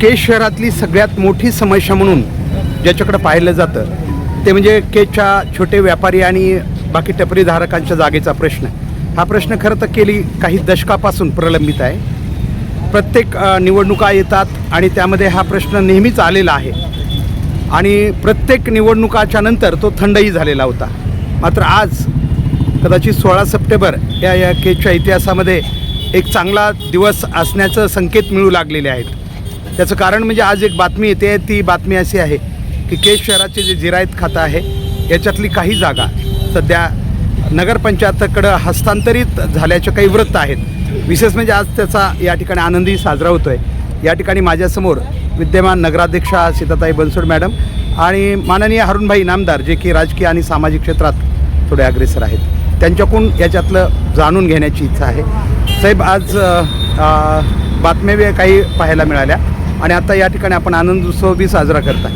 केज शहरातली सगळ्यात मोठी समस्या म्हणून ज्याच्याकडे पाहिलं जातं ते म्हणजे केजच्या छोटे व्यापारी आणि बाकी टपरीधारकांच्या जागेचा प्रश्न हा प्रश्न खरं तर केली काही दशकापासून प्रलंबित आहे. प्रत्येक निवडणुका येतात आणि त्यामध्ये हा प्रश्न नेहमीच आलेला आहे. आणि प्रत्येक निवडणुकाच्या नंतर तो थंडही झालेला होता. मात्र आज कदाचित सोळा सप्टेंबर या या केजच्या इतिहासामध्ये एक चांगला दिवस असण्याचं संकेत मिळू लागलेले आहेत. त्याचं कारण म्हणजे आज एक बातमी येते ती बातमी अशी आहे की केज शहराचे जे जिरायत खातं आहे याच्यातली काही जागा सध्या नगरपंचायतकडं हस्तांतरित झाल्याचे काही वृत्त आहेत. विशेष म्हणजे आज त्याचा या ठिकाणी आनंदही साजरा होतो आहे या ठिकाणी माझ्यासमोर विद्यमान नगराध्यक्षा सीताताई बनसोड मॅडम आणि माननीय हरुणभाई इनामदार जे की राजकीय आणि सामाजिक क्षेत्रात थोडे अग्रेसर आहेत. त्यांच्याकडून याच्यातलं जाणून घेण्याची इच्छा आहे. साहेब आज बातम्या काही पाहायला मिळाल्या. आणि आता या ठिकाणी आपण आनंद उत्सव बी साजरा करताय.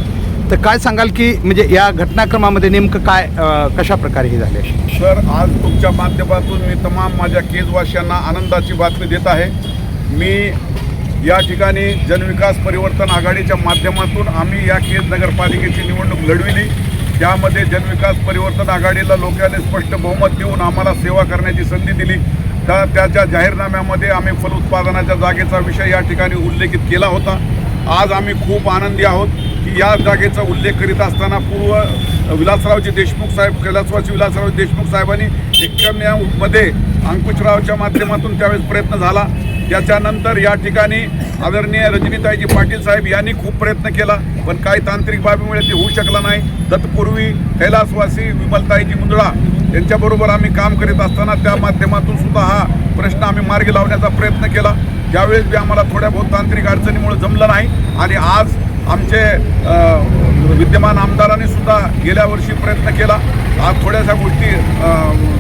तर काय सांगाल की म्हणजे या घटनाक्रमामध्ये नेमकं काय कशा प्रकारे हे झाले सर आज तुमच्या माध्यमातून मी तमाम माझ्या केजवासियांना आनंदाची बातमी देत आहे. मी या ठिकाणी जनविकास परिवर्तन आघाडीच्या माध्यमातून आम्ही या केज नगरपालिकेची निवडणूक लढविली. त्यामध्ये जनविकास परिवर्तन आघाडीला लोकांनी स्पष्ट बहुमत देऊन आम्हाला सेवा करण्याची संधी दिली. त्या त्याच्या जाहीरनाम्यामध्ये आम्ही फलोत्पादनाच्या जागेचा विषय या ठिकाणी उल्लेखित केला होता. आज आम्ही खूप आनंदी आहोत की या जागेचा उल्लेख करीत असताना पूर्व विलासरावजी देशमुख साहेब कैलासवासी विलासरावजी देशमुख साहेबांनी एक्क्याण्णवमध्ये अंकुशरावच्या माध्यमातून त्यावेळेस प्रयत्न झाला. त्याच्यानंतर या ठिकाणी आदरणीय रजनीताईजी पाटील साहेब यांनी खूप प्रयत्न केला पण काही तांत्रिक बाबीमुळे ते होऊ शकला नाही. तत्पूर्वी कैलासवासी विमलताईजी मुंदळा यांच्याबरोबर आम्ही काम करीत असताना त्या माध्यमातून सुद्धा हा प्रश्न आम्ही मार्गी लावण्याचा प्रयत्न केला. ज्यावेळेस बी आम्हाला थोड्या बहुत तांत्रिक अडचणीमुळे जमलं नाही आणि आज आमचे विद्यमान आमदारांनी सुद्धा गेल्या वर्षी प्रयत्न केला. आज थोड्याशा गोष्टी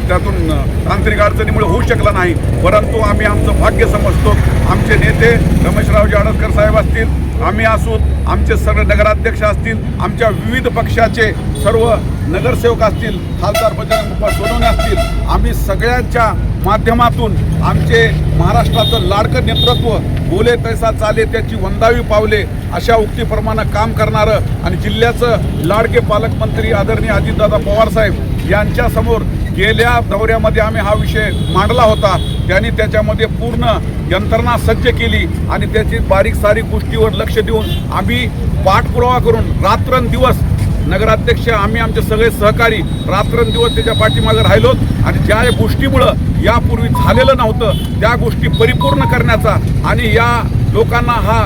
त्यातून तांत्रिक अडचणीमुळे होऊ शकला नाही. परंतु आम्ही आमचं भाग्य समजतो. आमचे नेते रमेशरावजी आडसकर साहेब असतील आम्ही असू आमचे सर्व नगराध्यक्ष असतील आमच्या विविध पक्षाचे सर्व नगरसेवक असतील खासदार बजरंग बाप्पा सोनवणे असतील आम्ही सगळ्यांच्या माध्यमातून आमचे महाराष्ट्राचं लाडकं नेतृत्व बोले तैसा चाले त्याची वंदावी पावले अशा उक्तीप्रमाणे काम करणारं आणि जिल्ह्याचं लाडके पालकमंत्री आदरणीय अजितदादा पवारसाहेब यांच्यासमोर गेल्या दौऱ्यामध्ये आम्ही हा विषय मांडला होता. त्यांनी त्याच्यामध्ये पूर्ण यंत्रणा सज्ज केली आणि त्याची बारीक सारीक गोष्टीवर लक्ष देऊन आम्ही पाठपुरावा करून रात्रंदिवस नगराध्यक्ष आम्ही आमचे सगळे सहकारी रात्रंदिवस त्याच्या पाठीमागे राहिलो आणि ज्या गोष्टीमुळं यापूर्वी झालेलं नव्हतं त्या गोष्टी परिपूर्ण करण्याचा आणि या लोकांना हा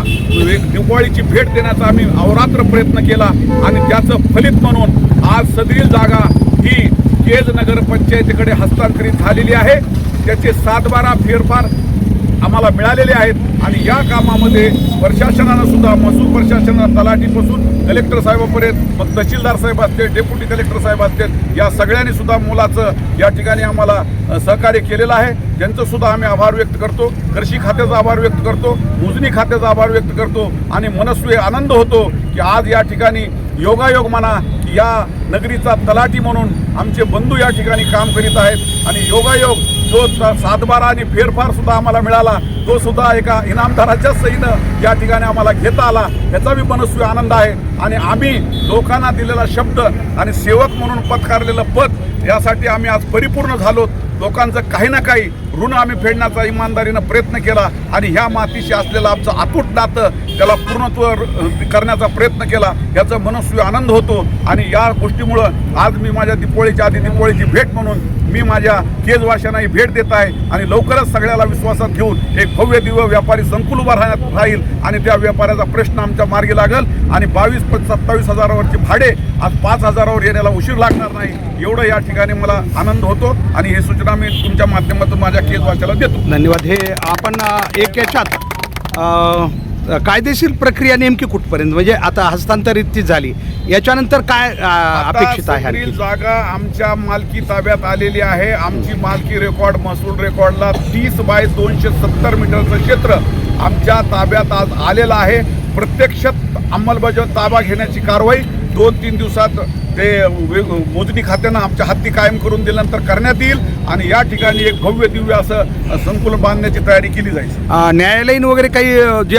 एक दिवाळीची भेट देण्याचा आम्ही अवरात्र प्रयत्न केला आणि त्याचं फलित म्हणून आज सदरील जागा ही केज नगर पंचायतीकडे हस्तांतरित झालेली आहे. त्याचे सातबारा फेरफार आम्हाला मिळालेले आहेत आणि या कामामध्ये प्रशासनानं सुद्धा महसूल प्रशासनानं तलाठीपासून कलेक्टर साहेबापर्यंत मग तहसीलदार साहेब असतील डेप्युटी कलेक्टर साहेब असतील या सगळ्यांनी सुद्धा मुलाचं या ठिकाणी आम्हाला सहकार्य केलेलं आहे. त्यांचं सुद्धा आम्ही आभार व्यक्त करतो. कृषी खात्याचा आभार व्यक्त करतो. मोजणी खात्याचा आभार व्यक्त करतो. आणि मनस्वी आनंद होतो की आज या ठिकाणी योगायोग म्हणा या नगरीचा तलाठी म्हणून आमचे बंधू या ठिकाणी काम करीत आहेत. आणि योगायोग जो सातबारा आणि फेरफार सुद्धा आम्हाला मिळाला तो सुद्धा एका इनामदाराच्या सहीनं या ठिकाणी आम्हाला घेता आला. याचा मी मनस्वी आनंद आहे. आणि आम्ही लोकांना दिलेला शब्द आणि सेवक म्हणून पत्कारलेलं पद यासाठी आम्ही आज परिपूर्ण झालो लोकांचं काही ना काही ऋण आम्ही फेडण्याचा इमानदारीनं प्रयत्न केला आणि ह्या मातीशी असलेलं आमचं अतूट नातं त्याला पूर्णत्व करण्याचा प्रयत्न केला याचा मनस्वी आनंद होतो. आणि या गोष्टीमुळं आज मी माझ्या दिपोळीच्या आधी दिपोळीची भेट म्हणून मी माझ्या केजवाशांनाही भेट देत आहे आणि लवकरच सगळ्याला विश्वासात घेऊन एक भव्य दिव्य व्यापारी संकुल उभा राहण्यात राहील आणि त्या व्यापाऱ्याचा प्रश्न आमच्या मार्गी लागेल आणि बावीस सत्तावीस हजारावरचे भाडे आज पाच हजारावर येण्याला उशीर लागणार नाही. एवढं या ठिकाणी मला आनंद होतो आणि ही सूचना मी तुमच्या माध्यमातून माझ्या केजवाशाला देतो. धन्यवाद. हे आपण एक याच्यात कायदेशीर प्रक्रिया नेमकी कुठपर्यंत? म्हणजे आता हस्तांतरित ती झाली. याच्यानंतर काय अ, अपेक्षित आहे आता आणखी? सदरील जागा आमच्या मालकी ताब्यात आलेली आहे. आमची मालकी रेकॉर्ड महसूल रेकॉर्डला तीस बाय दोनशे सत्तर मीटरचं क्षेत्र आमच्या ताब्यात आज आलेलं आहे. प्रत्यक्षात अंमलबजावणी ताबा घेण्याची कारवाई दोन तीन दिवसात ते वे- मोजणी खात्यानं आमच्या हाती कायम करून दिल्यानंतर करण्यात येईल आणि या ठिकाणी एक भव्य दिव्य असं संकुल बांधण्याची तयारी केली जाईल. अ, न्यायालयीन वगैरे काही अ, जे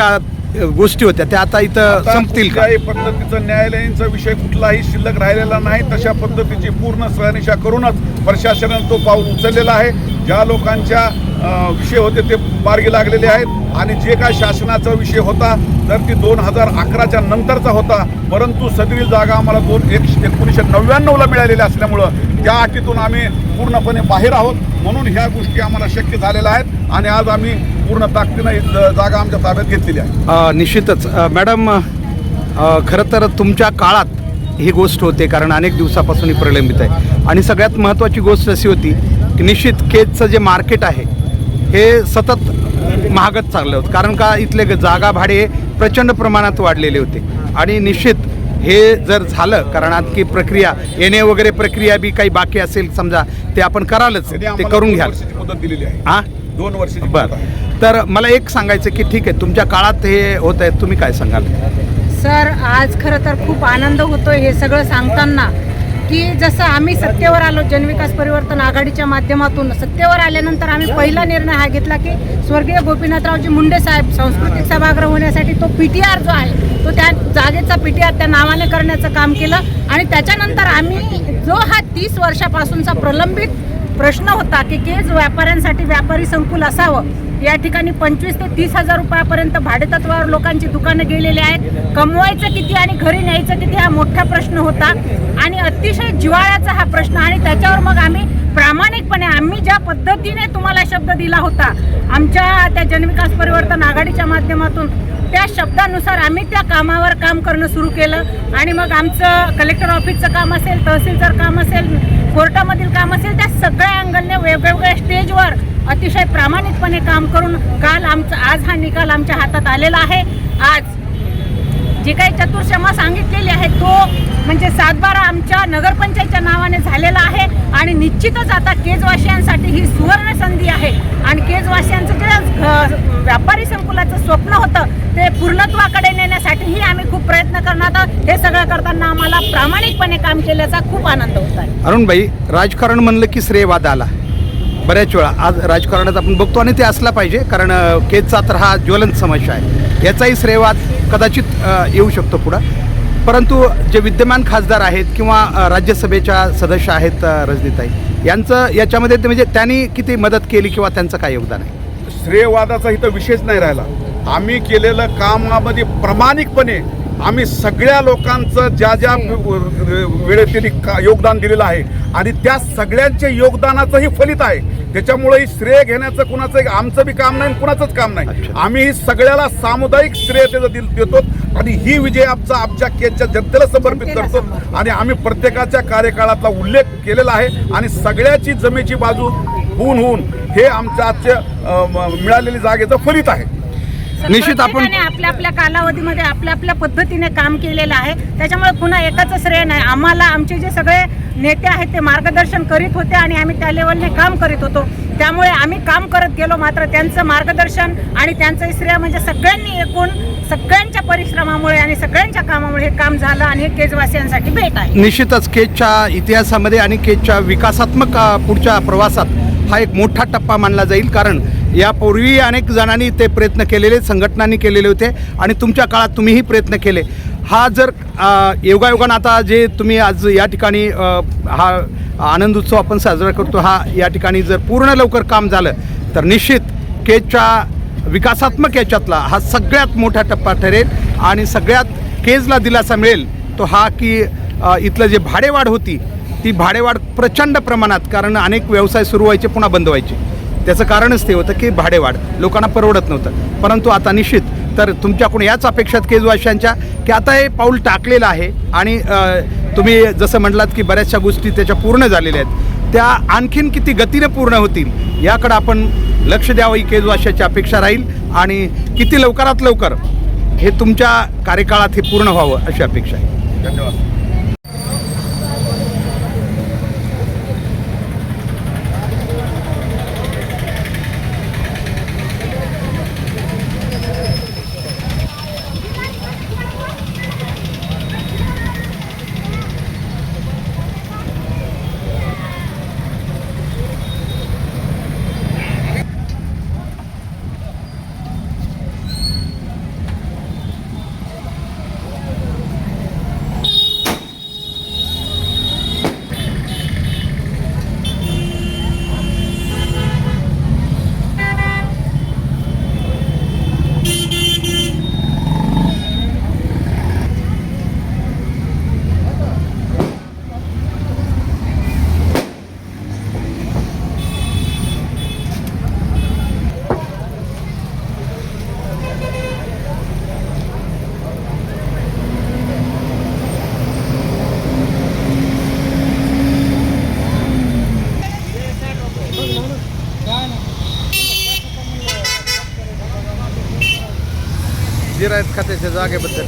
गोष्टी होत्या त्या आता इथं संपतील का? कुठल्याही पद्धतीचा न्यायालयीनचा विषय कुठलाही शिल्लक राहिलेला नाही तशा पद्धतीची पूर्ण सहनिशा करूनच प्रशासनानं तो पाऊल उचललेला आहे. ज्या लोकांच्या विषय होते ते मार्गी लागलेले आहेत आणि जे काय शासनाचा विषय होता तर ती दोन हजार अकराच्या नंतरचा होता परंतु सदरील जागा आम्हाला दोन एक एकोणीसशे नव्याण्णवला मिळालेल्या असल्यामुळं त्या अटीतून आम्ही पूर्णपणे बाहेर आहोत. म्हणून ह्या गोष्टी आम्हाला शक्य झालेल्या आहेत आणि आज आम्ही पूर्ण ताकदीनं ही जागा आमच्या ताब्यात घेतलेली आहे. अ, निश्चितच. अ, मॅडम अ, खरं तर तुमच्या काळात ही गोष्ट होते कारण अनेक दिवसापासून ही प्रलंबित आहे. आणि सगळ्यात महत्त्वाची गोष्ट अशी होती की निश्चित केजचं जे मार्केट आहे हे सतत महागत चाललं होतं. कारण का इथले ग- जागा भाडे प्रचंड प्रमाणात वाढलेले होते. आणि निश्चित हे जर झालं कारण आणखी प्रक्रिया येणे वगैरे प्रक्रिया बी काही बाकी असेल समजा ते आपण करालच त्यांनी ते आम्हाला करून दोन घ्याल. वर्षाची मुदत दिलेली आहे. हां दोन वर्षाची मुदत बरं आहे. तर मला एक सांगायचं की ठीक आहे तुमच्या काळात हे होत आहे तुम्ही काय सांगाल? सर आज खरं तर खूप आनंद होतोय हे सगळं सांगताना की जसं आम्ही सत्तेवर आलो जनविकास परिवर्तन आघाडीच्या माध्यमातून सत्तेवर आल्यानंतर आम्ही पहिला निर्णय हा घेतला की स्वर्गीय गोपीनाथरावजी मुंडे साहेब सांस्कृतिक सभागृह होण्यासाठी तो पी टी आर जो आहे तो त्या जागेचा पी टी आर त्या नावाने करण्याचं काम केलं आणि त्याच्यानंतर आम्ही जो हा तीस वर्षापासूनचा प्रलंबित प्रश्न होता की केज व्यापाऱ्यांसाठी व्यापारी संकुल असावं या ठिकाणी पंचवीस ते तीस हजार रुपयापर्यंत भाडेतत्वावर लोकांची दुकानं गेलेली आहेत. कमवायचं किती आणि घरी न्यायचं किती हा मोठा प्रश्न होता. आणि अतिशय जिव्हाळ्याचा हा प्रश्न आणि त्याच्यावर मग आम्ही प्रामाणिकपणे आम्ही ज्या पद्धतीने तुम्हाला शब्द दिला होता आमच्या त्या जनविकास परिवर्तन आघाडीच्या माध्यमातून त्या शब्दानुसार आम्ही त्या कामावर काम करणं सुरू केलं. आणि मग आमचं कलेक्टर ऑफिसचं काम असेल तहसीलदार काम असेल कोर्टामधील काम अतिशय प्रामाणिकपणे काम करून काल आमचा आज हा निकाल आमच्या हातात आलेला आहे. आज जी काही चतुर्षमा सांगितलेली आहे तो म्हणजे सातबारा आमच्या नगरपंचायतच्या नावाने झालेला आहे. आणि निश्चितच आता केजवासियांसाठी ही सुवर्ण संधी आहे. आणि केजवासियांचं जे व्यापारी संकुलाचं स्वप्न होतं ते पूर्णत्वाकडे नेण्यासाठीही आम्ही खूप प्रयत्न करणार आहोत. हे सगळं करताना आम्हाला प्रामाणिकपणे काम केल्याचा खूप आनंद होत आहे. अरुणबाई राजकारण म्हणलं की श्रेयवाद आला. बऱ्याच वेळा. आज राजकारणात आपण बघतो आणि ते असला पाहिजे कारण अ, केजचा तर हा ज्वलंत समस्या आहे. याचाही श्रेयवाद कदाचित येऊ शकतो पुढं. परंतु जे विद्यमान खासदार आहेत किंवा राज्यसभेच्या सदस्य आहेत रजनीताई यांचं याच्यामध्ये ते म्हणजे त्यांनी किती मदत केली किंवा त्यांचं काय योगदान आहे? श्रेयवादाचा इथं विषयच नाही राहिला. आम्ही केलेलं कामामध्ये प्रामाणिकपणे आम्ही सगळ्या लोकांचं ज्या ज्या वेळेत त्यांनी का- योगदान दिलेलं आहे आणि त्या सगळ्यांच्या योगदानाचंही फलित आहे. त्याच्यामुळे ही श्रेय घेण्याचं कुणाचं एक आमचं बी काम नाही आणि कुणाचंच काम नाही. आम्ही ही सगळ्याला सामुदायिक श्रेय त्याचं दिल- देतो आणि ही विजय आमचा आमच्या केजच्या जनतेला समर्पित करतो. समर्पित. आणि आम्ही प्रत्येकाच्या कार्यकाळातला उल्लेख केलेला आहे आणि सगळ्याची जमेची बाजू होऊन होऊन हे आमच्या आजच्या अ, म- मिळालेली जागेचं फलित आहे. निश्चित आपण- आपल्या आपल्या कालावधीमध्ये आपल्या आपल्या पद्धतीने काम केलेलं आहे. त्याच्यामुळे पुन्हा एकाच श्रेय नाही. आम्हाला आमचे जे सगळे नेते आहेत ते मार्गदर्शन करीत होते आणि आम्ही त्या लेवलने काम करीत होतो. त्यामुळे आम्ही काम करत गेलो मात्र त्यांचं मार्गदर्शन आणि त्यांचं श्रेय म्हणजे सगळ्यांनी एकूण सगळ्यांच्या परिश्रमामुळे आणि सगळ्यांच्या कामामुळे हे काम झालं आणि हे केजवासियांसाठी भेट आहे. निश्चितच केजच्या इतिहासामध्ये आणि केजच्या विकासात्मक पुढच्या प्रवासात हा एक मोठा टप्पा मानला जाईल. कारण यापूर्वी अनेक जणांनी ते प्रयत्न केलेले संघटनांनी केलेले होते आणि तुमच्या काळात तुम्हीही प्रयत्न केले. हा जर योगायोगानं आता जे तुम्ही आज या ठिकाणी हा आनंद उत्सव आपण साजरा करतो हा या ठिकाणी जर पूर्ण लवकर काम झालं तर निश्चित केजच्या विकासात्मक याच्यातला हा सगळ्यात मोठा टप्पा ठरेल आणि सगळ्यात केजला दिलासा मिळेल तो हा की इथलं जे भाडेवाढ होती ती भाडेवाढ प्रचंड प्रमाणात कारण अनेक व्यवसाय सुरू व्हायचे पुन्हा बंद व्हायचे. त्याचं कारणच ते होतं की भाडेवाढ. लोकांना परवडत नव्हतं. परंतु आता निश्चित तर तुमच्याकडून याच अपेक्षात केजवाशांच्या की आता हे पाऊल टाकलेलं आहे आणि तुम्ही जसं म्हटलात की बऱ्याचशा गोष्टी त्याच्या पूर्ण झालेल्या आहेत. त्या आणखीन किती गतीने पूर्ण होतील याकडं आपण लक्ष द्यावं ही केजवाशाची अपेक्षा राहील आणि किती लवकरात लवकर हे तुमच्या कार्यकाळात हे पूर्ण व्हावं अशी अपेक्षा आहे. धन्यवाद. जिरायत खात्याच्या जागेबद्दल.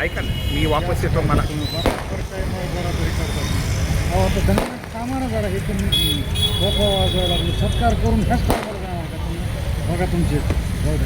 ऐका ना मी वापस येतो मला अहो आता धन्य कामाला जरा हे तुम्ही डोकं वाजवायला लागले. सत्कार करून ह्याच कामाला जाणार का तुम्ही बघा तुमचे. जाऊ